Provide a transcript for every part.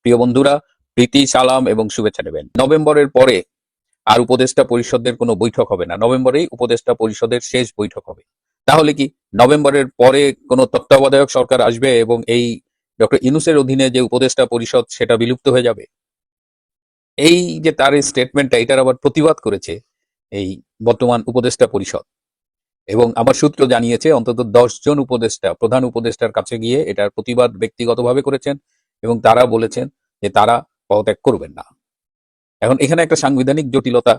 প্রিয় বন্ধুরা, প্রীতি, সালাম এবং শুভেচ্ছা নভেম্বরের পরে আর উপদেষ্টা পরিষদের কোনো বৈঠক হবে না। উপদেষ্টা পরিষদের শেষ বৈঠক হবে। তাহলে কি নভেম্বরের পরে কোনো তত্ত্বাবধায়ক সরকার আসবে এবং এই ডক্টর ইনুসের অধীনে যে উপদেষ্টা পরিষদ, সেটা বিলুপ্ত হয়ে যাবে? এই যে তার স্টেটমেন্টটা এটার আবার প্রতিবাদ করেছে এই বর্তমান উপদেষ্টা পরিষদ। এবং আমার সূত্র জানিয়েছে, অন্তত দশ জন উপদেষ্টা, প্রধান উপদেষ্টার কাছে গিয়ে এটার প্রতিবাদ ব্যক্তিগতভাবে করেছেন এবং তারা বলেছেন যে তারা পদত্যাগ করবেন না। এখন এখানে একটা সাংবিধানিক জটিলতা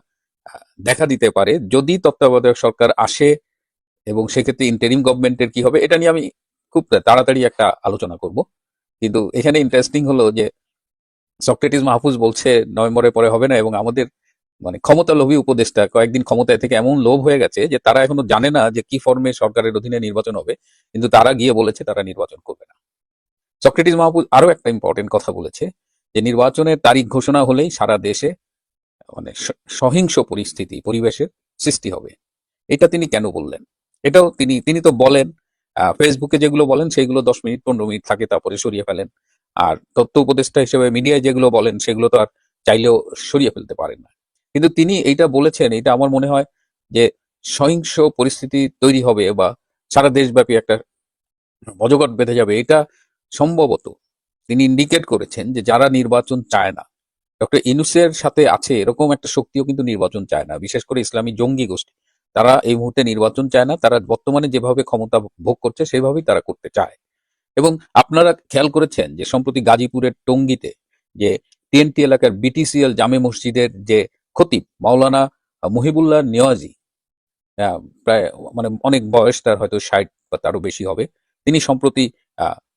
দেখা দিতে পারে। যদি তত্ত্বাবধায়ক সরকার আসে এবং সেক্ষেত্রে ইন্টারিম গভর্নমেন্টের কি হবে, এটা নিয়ে আমি খুব তাড়াতাড়ি একটা আলোচনা করব। কিন্তু এখানে ইন্টারেস্টিং হলো যে, সক্রেটিস মাহফুজ বলছে, নভেম্বরের পরে হবে না এবং আমাদের মানে ক্ষমতা লোভী উপদেষ্টা কয়েকদিন ক্ষমতায় থেকে এমন লোভ হয়ে গেছে যে তারা এখনও জানে না যে কি ফর্মে সরকারের অধীনে নির্বাচন হবে, কিন্তু তারা গিয়ে বলেছে তারা নির্বাচন করবে না। সক্রেটিস মাহফুজ আরও একটা ইম্পর্টেন্ট কথা বলেছে, যে নির্বাচনের তারিখ ঘোষণা হলেই সারা দেশে মানে সহিংস পরিস্থিতি, পরিবেশের সৃষ্টি হবে। এটা তিনি কেন বললেন? এটাও তিনি তিনি তো বলেন ফেসবুকে যেগুলো বলেন সেগুলো দশ মিনিট, পনেরো মিনিট থাকে, তারপরে সরিয়ে ফেলেন। আর তথ্য উপদেষ্টা হিসেবে মিডিয়ায় যেগুলো বলেন সেগুলো তো আর চাইলেও সরিয়ে ফেলতে পারেন না। কিন্তু তিনি এইটা বলেছেন এটা আমার মনে হয় যে সহিংস পরিস্থিতি তৈরি হবে বা সারা দেশব্যাপী একটা অজগট বেঁধে যাবে, এটা সম্ভবত। তিনি ইন্ডিকেট করেছেন যে যারা নির্বাচন চায় না, ডক্টর ইনুসের সাথে আছে এরকম একটা শক্তিও কিন্তু নির্বাচন চায় না, বিশেষ করে ইসলামী জঙ্গি গোষ্ঠী। তারা এই মুহূর্তে নির্বাচন চায় না, তারা বর্তমানে যেভাবে ক্ষমতা ভোগ করছে সেভাবেই তারা করতে চায়। এবং আপনারা খেয়াল করেছেন যে সম্প্রতি গাজীপুরের টঙ্গিতে যে টিএনটি এলাকার বিটিসিএল জামে মসজিদের যে খতিব মাওলানা মুহিবুল্লাহ আহ, প্রায় মানে অনেক বয়স তার হয়তো ষাট বা তারও বেশি হবে। তিনি সম্প্রতি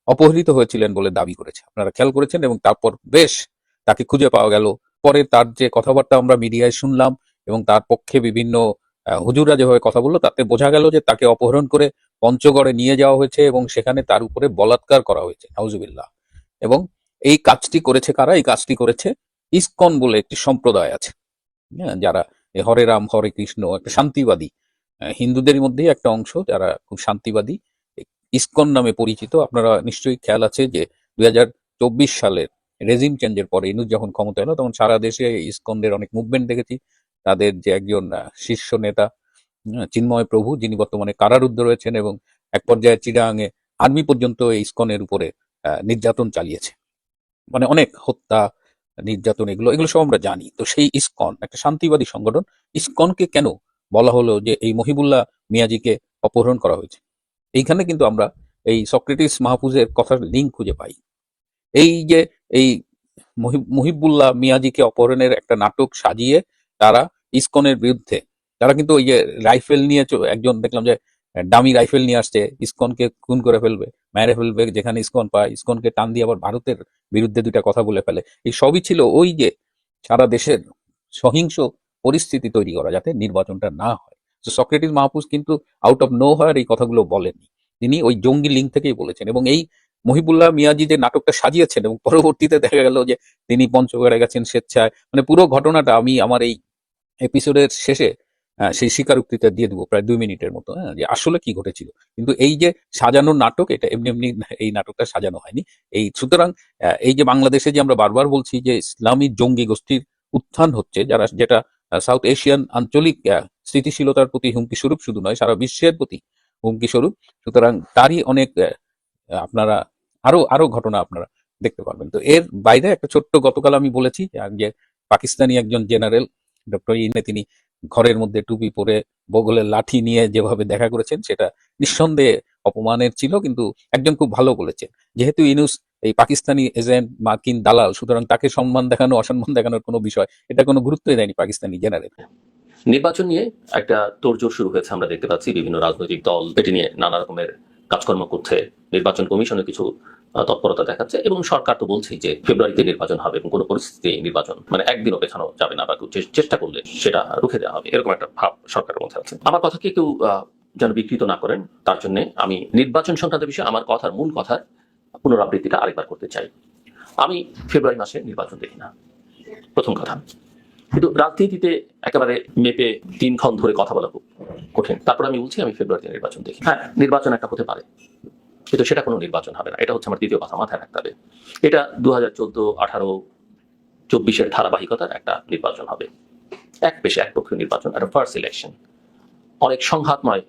অপহৃত হয়েছিলেন বলে দাবি করেছে। আপনারা খেয়াল করেছেন এবং তারপর বেশ তাকে খুঁজে পাওয়া গেল। পরে তার যে কথাবার্তা আমরা মিডিয়ায় শুনলাম এবং তার পক্ষে বিভিন্ন হুজুররা যেভাবে কথা বলল তাতে বোঝা গেল যে তাকে অপহরণ করে পঞ্চগড়ে নিয়ে যাওয়া হয়েছে এবং সেখানে তার উপরে বলাৎকার করা হয়েছে নাউজুবিল্লাহ। এবং এই কাজটি করেছে কারা? এই কাজটি করেছে ইসকন বলে একটি সম্প্রদায় আছে। যারা হরে রাম, হরে কৃষ্ণ একটা শান্তিবাদী হিন্দুদের মধ্যেই একটা অংশ, যারা খুব শান্তিবাদী, ইসকন নামে পরিচিত, আপনারা নিশ্চয়ই খেয়াল আছে যে দুই সালের রেজিম চেঞ্জের পরে ইনুজ যখন ক্ষমতা এলো, তখন সারা দেশে ইসকনদের অনেক মুভমেন্ট দেখেছি। তাদের যে একজন শীর্ষ নেতা চিন্ময় প্রভু, যিনি বর্তমানে কারারুদ্ধ রয়েছেন এবং এক পর্যায়ে চিরাঙে আর্মি পর্যন্ত এই ইসকনের উপরে নির্যাতন চালিয়েছে। মানে অনেক হত্যা নির্যাতন এগুলো এগুলো সব আমরা জানি। তো সেই ইসকন, একটা শান্তিবাদী সংগঠন, ইসকনকে কেন বলা হলো যে এই মহিবুল্লাহ মিয়াজিকে অপহরণ করা হয়েছে? এইখানে কিন্তু আমরা এই সক্রেটিস মাহফুজের কথার লিঙ্ক খুঁজে পাই। এই যে এই মহি- মুহিবুল্লাহ মিয়াজিকে অপহরণের একটা নাটক সাজিয়ে তারা ইসকনের বিরুদ্ধে, তারা কিন্তু ওই যে রাইফেল নিয়ে একজন দেখলাম যে ডামি রাইফেল নিয়ে আসছে, ইসকনকে খুন করে ফেলবে, মেরে ফেলবে, যেখানে ইসকন পায়, ইসকনকে টান দিয়ে আবার ভারতের বিরুদ্ধে দুইটা কথা বলে ফেলে। এই সবই ছিল ওই যে সারা দেশের সহিংস পরিস্থিতি তৈরি করা যাতে নির্বাচনটা না হয়। তো সক্রেটিস মাহফুজ কিন্তু আউট অফ নো হওয়ার এই কথাগুলো বলেননি। তিনি ওই জঙ্গি লিঙ্ক থেকেই বলেছেন এবং এই মহিবুল্লাহ মিয়াজি যে নাটকটা সাজিয়েছেন এবং পরবর্তীতে দেখা গেল যে তিনি পঞ্চগড়ে গেছেন স্বেচ্ছায় মানে পুরো ঘটনাটা আমি আমার এই এপিসোডের শেষে সেই স্বীকারোক্তিটা দিয়ে দেবো প্রায় দুই মিনিটের মতো হ্যাঁ, যে আসলে কি ঘটেছিল। কিন্তু এই যে সাজানো নাটক এটা এমনি এমনি এই নাটকটা সাজানো হয়নি। এই সুতরাং এই যে বাংলাদেশে যে আমরা বারবার বলছি যে ইসলামী জঙ্গি গোষ্ঠীর উত্থান হচ্ছে যারা যেটা সাউথ এশিয়ান আঞ্চলিক স্থিতিশীলতার প্রতি হুমকি স্বরূপ শুধু নয় সারা বিশ্বের প্রতি হুমকি স্বরূপ। সুতরাং তারই অনেক আপনারা আরও আরও ঘটনা আপনারা দেখতে পারবেন। তো এর বাইরে একটা ছোট্ট গতকাল আমি বলেছি যে পাকিস্তানি একজন জেনারেল ডক্টর ইনে তিনি ঘরের মধ্যে টুপি পরে বগলের লাঠি নিয়ে যেভাবে দেখা করেছেন, সেটা নিঃসন্দেহে অপমানের ছিল, কিন্তু একজন খুব ভালো বলেছেন। যেহেতু ইনুস এই পাকিস্তানি এজেন্ট মার্কিন দালাল, সুতরাং তাকে সম্মান দেখানো, অসম্মান দেখানোর কোনো বিষয়, এটা কোনো গুরুত্বই দেয়নি পাকিস্তানি জেনারেল। নির্বাচন নিয়ে একটা তোড়জোড় শুরু হয়েছে, আমরা দেখতে পাচ্ছি বিভিন্ন রাজনৈতিক দল, এটি নিয়ে নানা রকমের কাজকর্ম করছে। নির্বাচন কমিশনে কিছু তৎপরতা দেখাচ্ছে এবং সরকার তো বলছেই যে ফেব্রুয়ারিতে নির্বাচন হবে এবং কোনো পরিস্থিতি নির্বাচন মানে একদিনও পেছানো যাবে না বা চেষ্টা করলে সেটা রুখে দেওয়া হবে, এরকম একটা ভাব সরকারের মধ্যে আছে। আমার কথাকে কেউ যেন বিকৃত না করেন, তার জন্য আমি নির্বাচন সংক্রান্ত বিষয়ে আমার কথার মূল কথার পুনরাবৃত্তিটা আরেকবার করতে চাই। আমি ফেব্রুয়ারি মাসে নির্বাচন দেখি না। প্রথম কথা। কিন্তু রাজনীতিতে একেবারে মেপে দিনক্ষণ ধরে কথা বলা খুব কঠিন। তারপর আমি বলছি, আমি ফেব্রুয়ারিতে নির্বাচন দেখি। হ্যাঁ নির্বাচন একটা হতে পারে। কিন্তু সেটা কোনো নির্বাচন হবে না। এটা হচ্ছে আমার দ্বিতীয় কথা মাথায় রাখতে হবে। এটা দু হাজার চোদ্দ আঠারো চব্বিশের ধারাবাহিকতার একটা নির্বাচন হবে। এক পেশে এক পক্ষীয় নির্বাচন একটা ফার্স্ট ইলেকশন অনেক সংঘাতময়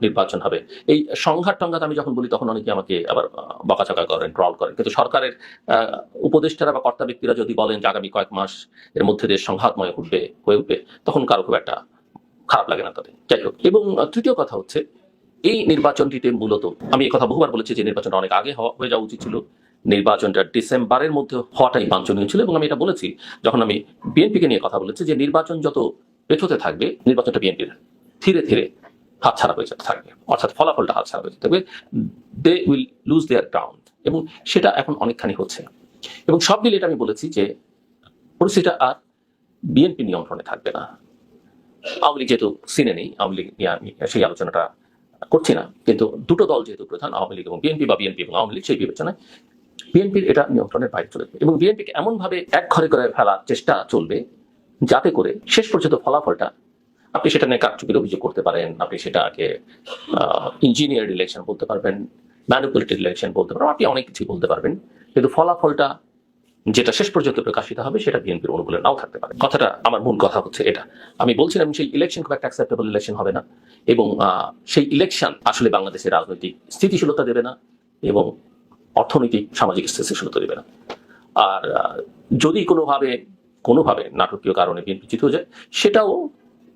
নির্বাচন হবে। এই সংঘাত টংঘাত আমি যখন বলি তখন অনেকে আমাকে আবার আহ, বকাঝকা করেন ট্রল করেন। কিন্তু সরকারের উপদেষ্টারা বা কর্তা ব্যক্তিরা যদি বলেন যে আগামী কয়েক মাস এর মধ্যে দেশ সংঘাতময় উঠবে হয়ে উঠবে তখন কারও খুব একটা খারাপ লাগে না তাদের। যাই হোক এবং তৃতীয় কথা হচ্ছে এই নির্বাচনটিতে মূলত, আমি কথা বহুবার বলেছি যে নির্বাচনটা অনেক আগে হওয়া- হয়ে যাওয়া উচিত ছিল। নির্বাচনটা ডিসেম্বরের মধ্যে হওয়াটাই বাঞ্ছনীয় ছিল এবং আমি এটা বলেছি যখন আমি বিএনপিকে নিয়ে কথা বলেছি যে নির্বাচন যত পেছোতে থাকবে, নির্বাচনটা বিএনপির ধীরে ধীরে হাতছাড়া হয়ে যেতে থাকবে। অর্থাৎ ফলাফলটা হাতছাড়া হয়ে যেতে থাকবে। They will lose their ground এবং সেটা এখন অনেকখানি হচ্ছে। এবং সব মিলিয়ে এটা আমি বলেছি যে পরিস্থিতিটা আর বিএনপি নিয়ন্ত্রণে থাকবে না। আওয়ামী লীগ যেহেতু সিনে নেই, আওয়ামী লীগ নিয়ে আমি সেই আলোচনাটা করছি না। কিন্তু দুটো দল যেহেতু প্রধান, আওয়ামী লীগ এবং বিএনপি বা বিএনপি এবং আওয়ামী লীগ সেই বিবেচনায় বিএনপির এটা নিয়ন্ত্রণের বাইরে চলে যাবে এবং বিএনপিকে এমনভাবে এক ঘরে করে ফেলার চেষ্টা চলবে যাতে করে শেষ পর্যন্ত ফলাফলটা আপনি সেটা নিয়ে কারচুপির অভিযোগ করতে পারেন, আপনি সেটাকে ইঞ্জিনিয়ার ইলেকশন বলতে পারবেন ম্যানিপুলেটেড ইলেকশন বলতে পারবেন, আপনি অনেক কিছু বলতে পারবেন। কিন্তু ফলাফলটা যেটা শেষ পর্যন্ত প্রকাশিত হবে, সেটা বিএনপির অনুকূলে নাও থাকতে পারে। কথাটা আমার মূল কথা হচ্ছে এটা। আমি বলছিলাম সেই ইলেকশন খুব একটা অ্যাকসেপ্টেবল ইলেকশন হবে না এবং সেই ইলেকশন আসলে বাংলাদেশের রাজনৈতিক স্থিতিশীলতা দেবে না এবং অর্থনৈতিক সামাজিক স্থিতিশীলতা দেবে না। আর যদি কোনোভাবে কোনোভাবে নাটকীয় কারণে বিএনপি জিতে যায়, সেটাও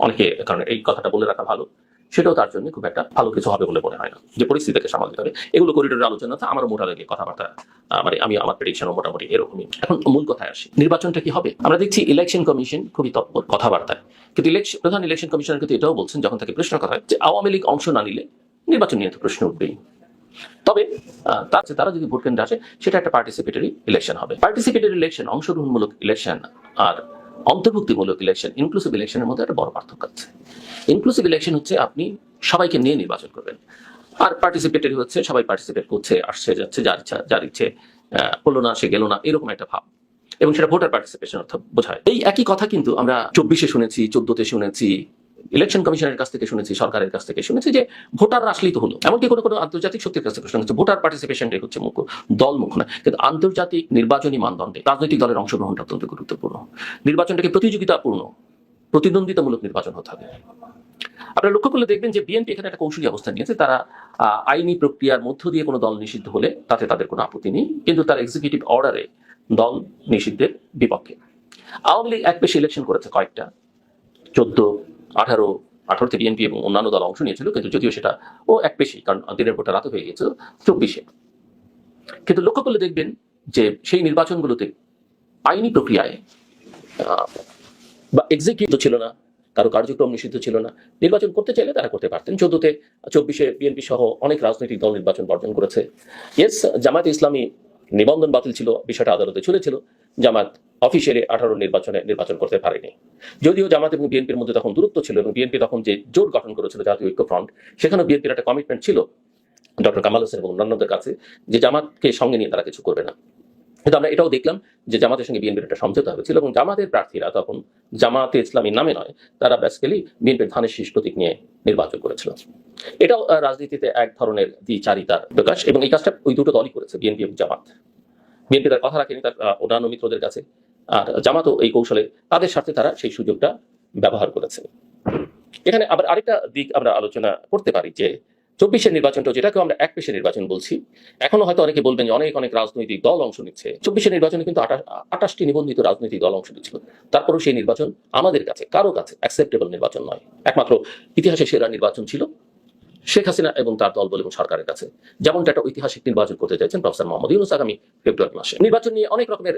অনেকে, কারণ এই কথাটা বলে রাখা ভালো। সেটাও তার জন্য খুব একটা ভালো কিছু হবে বলে মনে হয় না। যে পরিস্থিতিকে সামাল দিতে হবে। এগুলো করিডোরের আলোচনা তো আমারও মোটামুটি কথাবার্তা মানে আমি আমার প্রেডিকশনও মোটামুটি এরকমই। এখন মূল কথায় আসি, নির্বাচনটা কি হবে? আমরা দেখছি ইলেকশন কমিশন খুবই তৎপর কথাবার্তায়। কিন্তু ইলেকশন প্রধান ইলেকশন কমিশনার কিন্তু এটাও বলছেন যখন তাকে প্রশ্ন করা হয় যে আওয়ামী লীগ অংশ না নিলে নির্বাচন নিয়ে তো প্রশ্ন উঠবেই। তবে তার তারা যদি ভোট কেন্দ্রে আসে, সেটা একটা পার্টিসিপেটরি ইলেকশন হবে। পার্টিসিপেটরি ইলেকশন অংশগ্রহণমূলক ইলেকশন আর অন্তর্ভুক্তিমূলক ইলেকশন ইনক্লুসিভ ইলেকশনের মধ্যে একটা বড় পার্থক্য আছে। ইনক্লুসিভ ইলেকশন হচ্ছে আপনি সবাইকে নিয়ে নির্বাচন করবেন। আর পার্টিসিপেটরি হচ্ছে, সবাই পার্টিসিপেট করছে, আসছে, যাচ্ছে, যার ইচ্ছা, যার ইচ্ছে হলো না, সে গেল না, এরকম একটা ভাব। এবং সেটা ভোটার পার্টিসিপেশন অর্থাৎ বোঝায়। এই একই কথা কিন্তু আমরা চব্বিশে শুনেছি, চোদ্দতে শুনেছি ইলেকশন কমিশনের কাছ থেকে শুনেছি, সরকারের কাছ থেকে শুনেছি যে ভোটার আসলেই তো হলো। এমনকি কোনো কোনো আন্তর্জাতিক শক্তির কাছ থেকে শুনেছি ভোটার পার্টিসিপেশনটাই হচ্ছে মুখ্য দল মুখ্য না। কিন্তু আন্তর্জাতিক নির্বাচনী মানদণ্ডে রাজনৈতিক দলের অংশগ্রহণটা অত্যন্ত গুরুত্বপূর্ণ। নির্বাচনটাকে প্রতিযোগিতাপূর্ণ, প্রতিদ্বন্দ্বিতামূলক নির্বাচন হতে হবে। আপনারা লক্ষ্য করলে দেখবেন যে বিএনপি এখানে একটা কৌশলী অবস্থান নিয়েছে। তারা আইনি প্রক্রিয়ার মধ্য দিয়ে কোনো দল নিষিদ্ধ হলে তাতে তাদের কোনো আপত্তি নেই, কিন্তু তার এক্সিকিউটিভ অর্ডারে দল নিষিদ্ধের বিপক্ষে। আওয়ামী লীগ এক বেশি ইলেকশন করেছে কয়েকটা, চোদ্দ আঠারো আঠারোতে বিএনপি এবং অন্যান্য দল অংশ নিয়েছিল, কিন্তু যদিও সেটা ও এক পেশি কারণ দিনের ভোটটা রাতে হয়ে গিয়েছিল চব্বিশে। কিন্তু লক্ষ্য করলে দেখবেন যে সেই নির্বাচনগুলোতে আইনি প্রক্রিয়ায় বা এক্সিকিউটিভ ছিল না, কারও কার্যক্রম নিষিদ্ধ ছিল না। নির্বাচন করতে চাইলে তারা করতে পারতেন। চোদ্দতে, চব্বিশে বিএনপি সহ অনেক রাজনৈতিক দল নির্বাচন বর্জন করেছে। ইয়েস জামায়াত ইসলামী নিবন্ধন বাতিল ছিল, বিষয়টা আদালতে চলেছিল। জামাত অফিসিয়ালি আঠারো নির্বাচনে নির্বাচন করতে পারেনি। যদিও জামাত এবং বিএনপির মধ্যে তখন দূরত্ব ছিল এবং বিএনপি তখন যে জোট গঠন করেছিল জাতীয় ঐক্য ফ্রন্ট সেখানেও বিএনপির একটা কমিটমেন্ট ছিল ডক্টর কামাল হোসেন এবং অন্যান্যদের কাছে যে জামাতকে সঙ্গে নিয়ে তারা কিছু করবে না। কিন্তু আমরা এটাও দেখলাম যে জামাতের সঙ্গে বিএনপির একটা সমঝোতা হয়েছিল এবং জামাতের প্রার্থীরা তখন জামাতে ইসলামীর নামে নয়, তারা বেসিক্যালি বিএনপির ধানের শীষ প্রতীক নিয়ে নির্বাচন করেছিল। এটাও রাজনীতিতে এক ধরনের দ্বিচারিতার প্রকাশ এবং এই কাজটা ওই দুটো দলই করেছে, বিএনপি এবং জামাত। বিএনপি তার কথা রাখেনি, তার অন্যান্য মিত্রদের কাছে। আর জামাতও এই কৌশলে তাদের স্বার্থে তারা সেই সুযোগটা ব্যবহার করেছে। এখানে আবার আরেকটা দিক আমরা আলোচনা করতে পারি যে চব্বিশের নির্বাচনটা যেটাকে আমরা এক পেশে নির্বাচন বলছি, এখনও হয়তো অনেকে বলবেন যে অনেক অনেক রাজনৈতিক দল অংশ নিচ্ছে। চব্বিশের নির্বাচনে কিন্তু আটাশটি নিবন্ধিত রাজনৈতিক দল অংশ নিচ্ছিল। তারপরেও সেই নির্বাচন আমাদের কাছে, কারও কাছে অ্যাকসেপ্টেবল নির্বাচন নয়। একমাত্র ইতিহাসে সেরা নির্বাচন ছিল শেখ হাসিনা এবং তার দলবল এবং সরকারের কাছে যেমনটা একটা ঐতিহাসিক নির্বাচন করতে চাইছেন প্রফেসর মোহাম্মদ ইউনুস আগামী ফেব্রুয়ারি মাসে। নির্বাচন নিয়ে অনেক রকমের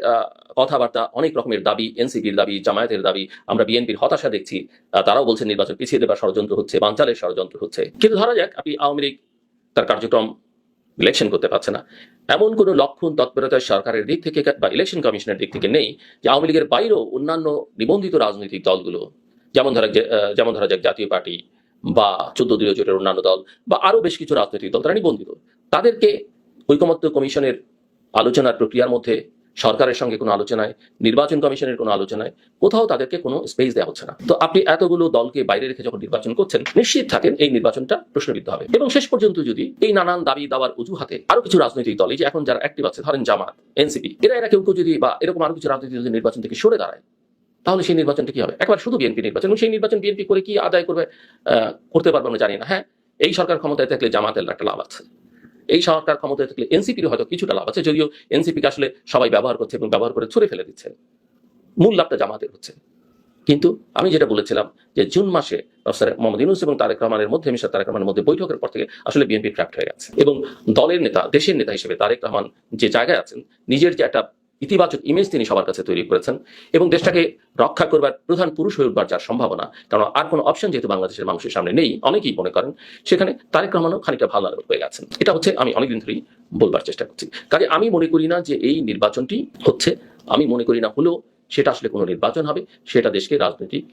কথাবার্তা, অনেক রকমের দাবি, এনসিপির দাবি, জামায়াতের দাবি, আমরা বিএনপির হতাশা দেখছি তারাও বলছেন নির্বাচন পিছিয়ে দেবার ষড়যন্ত্র হচ্ছে বাঞ্চালের ষড়যন্ত্র হচ্ছে। কিন্তু ধরা যাক, আপনি আওয়ামী লীগ তার কার্যক্রম ইলেকশন করতে পারছে না। এমন কোনো লক্ষণ তৎপরতা সরকারের দিক থেকে বা ইলেকশন কমিশনের দিক থেকে নেই যে আওয়ামী লীগের বাইরেও অন্যান্য নিবন্ধিত রাজনৈতিক দলগুলো, যেমন ধরা যেমন ধরা যাক জাতীয় পার্টি বা চোদ্দ দলীয় জোটের অন্যান্য দল বা আরও বেশ কিছু রাজনৈতিক দল, তারা নিবন্ধিত। তাদেরকে ঐকমত্য কমিশনের আলোচনার প্রক্রিয়ার মধ্যে, সরকারের সঙ্গে কোনো আলোচনায়, নির্বাচন কমিশনের কোনো আলোচনায় কোথাও তাদেরকে কোনো স্পেস দেওয়া হচ্ছে না। তো আপনি এতগুলো দলকে বাইরে রেখে যখন নির্বাচন করছেন, নিশ্চিত থাকেন এই নির্বাচনটা প্রশ্নবিদ্ধ হবে। এবং শেষ পর্যন্ত যদি এই নানান দাবি দাওয়ার অজুহাতে আরও কিছু রাজনৈতিক দল, এই যে এখন যারা অ্যাক্টিভ আছে, ধরেন জামাত এনসিপি এরা এরা কেউ কেউ যদি বা এরকম আরও কিছু রাজনৈতিক দল নির্বাচন থেকে সরে দাঁড়ায় তাহলে সেই নির্বাচনটা কি হবে? একবার শুধু বিএনপি নির্বাচন। সেই নির্বাচন বিএনপি করে কি আদায় করবে করতে পারবে আমরা জানি না। হ্যাঁ এই সরকার ক্ষমতায় থাকলে জামাতের একটা লাভ আছে। এই সরকার ক্ষমতায় থাকলে এনসিপির হয়তো কিছুটা লাভ আছে, যদিও এনসিপিকে আসলে সবাই ব্যবহার করছে এবং ব্যবহার করে ছুড়ে ফেলে দিচ্ছে। মূল লাভটা জামাতের হচ্ছে। কিন্তু আমি যেটা বলেছিলাম যে জুন মাসে মোহাম্মদ ইউনুস এবং তারেক রহমানের মধ্যে, মিস্টার তারেক রহমানের মধ্যে বৈঠকের পর থেকে আসলে বিএনপি ট্র্যাক্ট হয়ে গেছে। এবং দলের নেতা, দেশের নেতা হিসেবে তারেক রহমান যে জায়গায় আছেন, নিজের যে একটা ইতিবাচক ইমেজ তিনি সবার কাছে তৈরি করেছেন এবং দেশটাকে রক্ষা করবার প্রধান পুরুষ হয়ে উঠবার যার সম্ভাবনা, কারণ আর কোনো অপশন যেহেতু বাংলাদেশের মানুষের সামনে নেই, অনেকেই মনে করেন সেখানে তারেক রহমানও খানিকটা ভালো হয়ে গেছেন। এটা হচ্ছে আমি অনেকদিন ধরেই বলবার চেষ্টা করছি। কাজে আমি মনে করি না যে এই নির্বাচনটি হচ্ছে, আমি মনে করি না হলেও সেটা আসলে কোনো নির্বাচন হবে, সেটা দেশকে রাজনৈতিক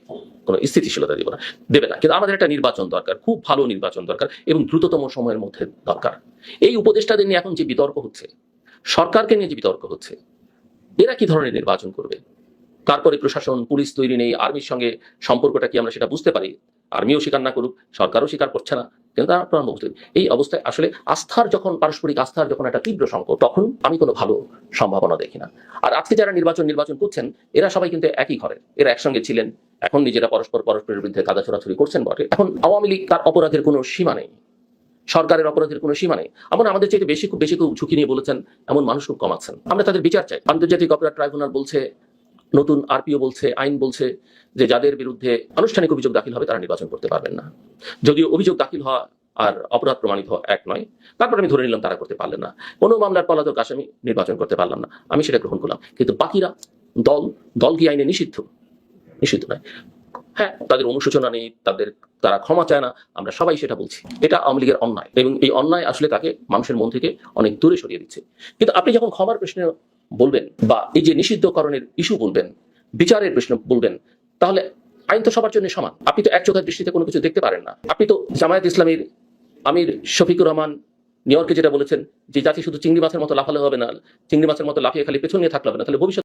কোনো স্থিতিশীলতা দেবে না দেবে না। কিন্তু আমাদের একটা নির্বাচন দরকার, খুব ভালো নির্বাচন দরকার এবং দ্রুততম সময়ের মধ্যে দরকার। এই উপদেষ্টাদের নিয়ে এখন যে বিতর্ক হচ্ছে, সরকারকে নিয়ে যে বিতর্ক হচ্ছে এরা কি ধরনের নির্বাচন করবে? তারপরে প্রশাসন, পুলিশ তৈরি নেই, আর্মির সঙ্গে সম্পর্কটা কি আমরা সেটা বুঝতে পারি? আর্মিও স্বীকার না করুক, সরকারও স্বীকার করছে না, কিন্তু তারা আপনারা বুঝতে এই অবস্থায় আসলে আস্থার যখন, পারস্পরিক আস্থার যখন একটা তীব্র সংকট, তখন আমি কোনো ভালো সম্ভাবনা দেখি না। আর আজকে যারা নির্বাচন নির্বাচন করছেন, এরা সবাই কিন্তু একই ঘরে এরা একসঙ্গে ছিলেন, এখন নিজেরা পরস্পর, পরস্পরের বিরুদ্ধে কাদা ছোড়াছুড়ি করছেন বটে। এখন আওয়ামী লীগ তার অপরাধের কোনো সীমা নেই। সরকারের অপরাধের কোনো সীমা নেই। এমন আমাদের চাইতে বেশি খুব বেশি খুব ঝুঁকি নিয়ে বলেছেন, এমন মানুষ খুব কম আছেন। আমরা তাদের বিচার চাই। আন্তর্জাতিক অপরাধ ট্রাইব্যুনাল বলছে, নতুন আরপিও বলছে, আইন বলছে যে যাদের বিরুদ্ধে আনুষ্ঠানিক অভিযোগ দাখিল হবে, তারা নির্বাচন করতে পারবেন না। যদিও অভিযোগ দাখিল হওয়া আর অপরাধ প্রমাণিত হওয়া এক নয়, তারপর আমি ধরে নিলাম তারা করতে পারলেন না। কোনো মামলার পলাতক আসামি নির্বাচন করতে পারলাম না। আমি সেটা গ্রহণ করলাম। কিন্তু বাকিরা দল দল কি আইনে নিষিদ্ধ? নিষিদ্ধ নয়। হ্যাঁ তাদের অনুশোচনা নেই, তাদের, তারা ক্ষমা চায় না, আমরা সবাই সেটা বলছি। এটা আওয়ামী লীগের অন্যায়। এবং এই অন্যায় আসলে তাকে মানুষের মন থেকে অনেক দূরে সরিয়ে দিচ্ছে। কিন্তু আপনি যখন ক্ষমার প্রশ্নে বলবেন বা এই যে নিষিদ্ধকরণের ইস্যু বলবেন, বিচারের প্রশ্ন বলবেন, তাহলে আইন তো সবার জন্য সমান। আপনি তো এক চোখের দৃষ্টিতে কোনো কিছু দেখতে পারেন না। আপনি তো জামায়াত ইসলামীর আমির শফিকুর রহমান নিউ ইয়র্কে যেটা বলেছেন যে জাতি শুধু চিংড়ি মাছের মতো লাফালে হবে না, চিংড়ি মাছের মতো লাফিয়ে খালি পেছন নিয়ে থাকলে হবে না, তাহলে ভবিষ্যৎ